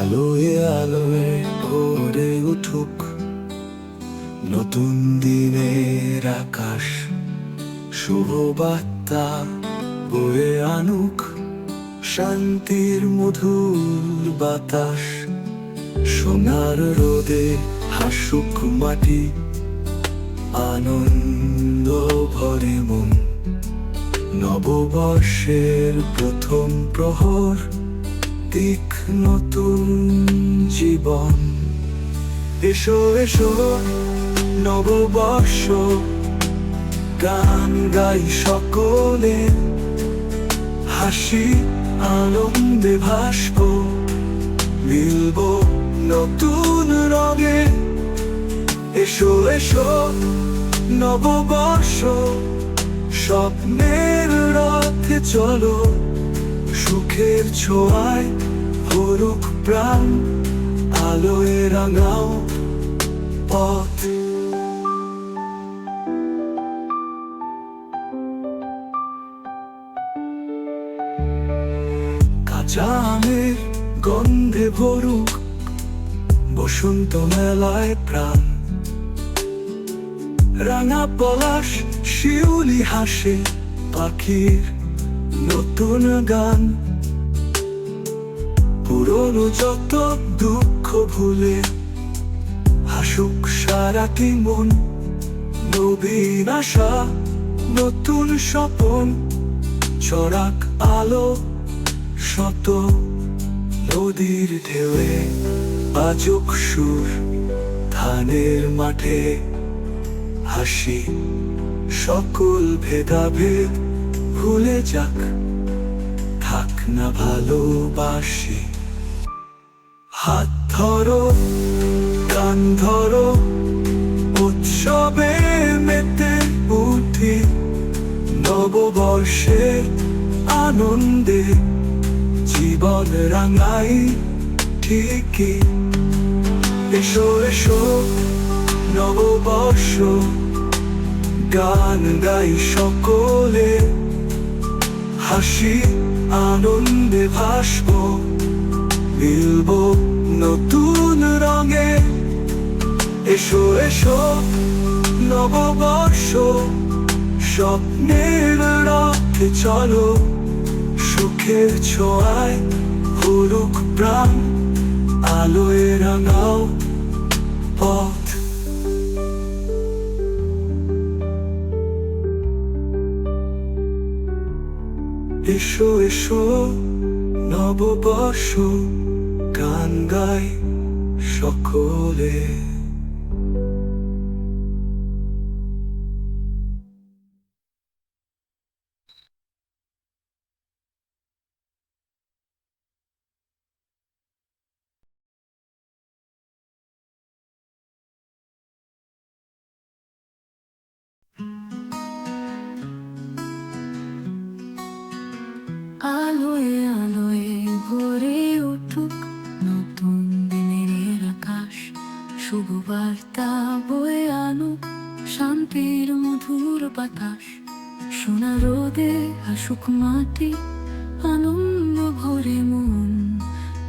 আলোয় আলোয় ভরে উঠুক নতুন দিনের আকাশ, শুভ বার্তা বয়ে আনুক শান্তির মধুর বাতাস। সোনার রোদে হাসুক মাটি, আনন্দ ভরে মন। নববর্ষের প্রথম প্রহর দিক নতুন জীবন। এসো এসো, নববর্ষ। গান গাই সকলে। হাসি, আনন্দে ভাসব। মিলব নতুন রঙে। এসো এসো, নববর্ষ। স্বপ্নের রথে চলো। সুখের ছোঁয়ায় ভরুক প্রাণ, আলোয় রাঙাও পথ। কাঁচা আমের গন্ধে ভরুক বসন্ত মেলায় প্রাণ। রাঙা পলাশ শিউলি হাসে পাখির নতুন গান। পুরনো যত দুঃখ ভুলে হাসুক সারাটি মন, নবীন আশা, নতুন স্বপন চড়াক আলো শত নদীর ঢেউয়ে বাজুক সুর ধানের মাঠে। হাসি সকল ভেদাভেদ ভুলে যাক, থাক না ভালোবাসি। হাত ধরো, কান ধরো, উৎসবে মেতে উঠি নববর্ষের আনন্দে। জীবন রাঙাই ঠিকই। এসো এসো, নববর্ষ, গান গাই সকলে। হাসি, আনন্দে ভাসব। মিলব নতুন রঙে। এসো এসো, নববর্ষ। স্বপ্নের রথে চলো। সুখের ছোঁয়ায় হলুক প্রাণ, আলোয় রাঙাও পথ। এসো এসো, নববর্ষ। গাই সকলে। আলোয় আলোয় বাতাস, সোনা রোদে হাসুক মাটি, আনন্দ ভরে মন।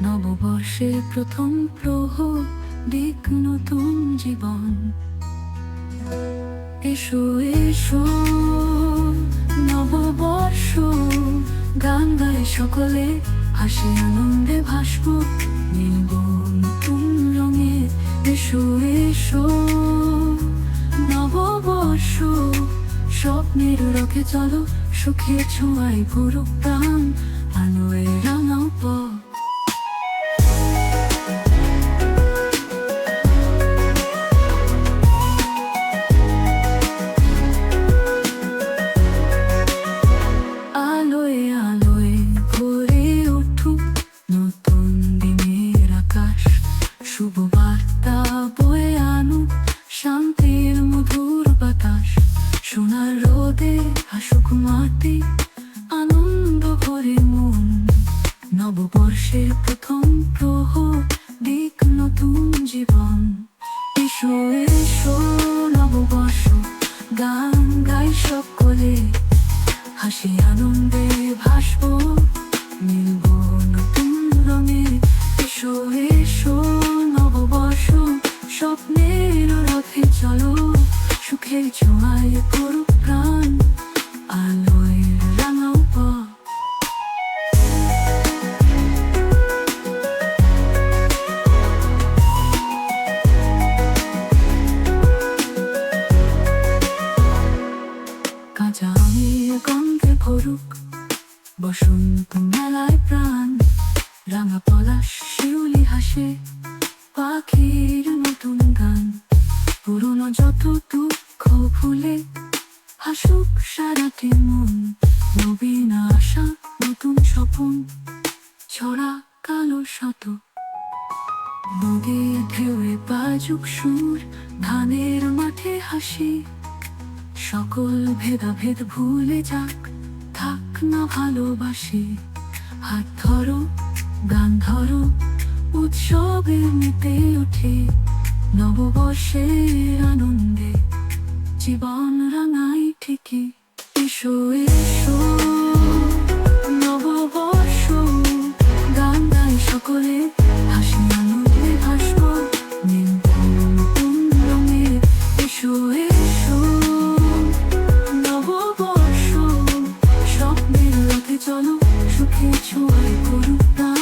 নববর্ষের প্রথম প্রহর দিক নতুন জীবন। এসো এসো, নববর্ষ, গান গায় সকলে, হাসি আনন্দে ভাসব মিলব নতুন রঙে। এসো এসো, নববর্ষ। স্বপ্নের রকে চলো সুখের ছোঁয়ায় ভরুক প্রাণ। জীবন। এসো এসো, নববর্ষ। গান গাই সকলে। হাসি আনন্দে ভাসব। মিলব নতুন রঙে। এসো এসো, নববর্ষ। স্বপ্নের রথে চলো। সুখের ছোঁয়ায় করো স্বপন ছড়া কালো শত। নদীর ঢেউয়ে বাজুক সুর, ধানের মাঠে হাসি। সকল ভেদাভেদ ভুলে যাক, থাক না ভালোবাসি। হাত ধরো, গান ধরো, উৎসবে মেতে ওঠে নববর্ষের আনন্দে জীবন রাঙাই ঠিকই। এসো চলো সুখে ছোঁয়ায় করুক প্রাণ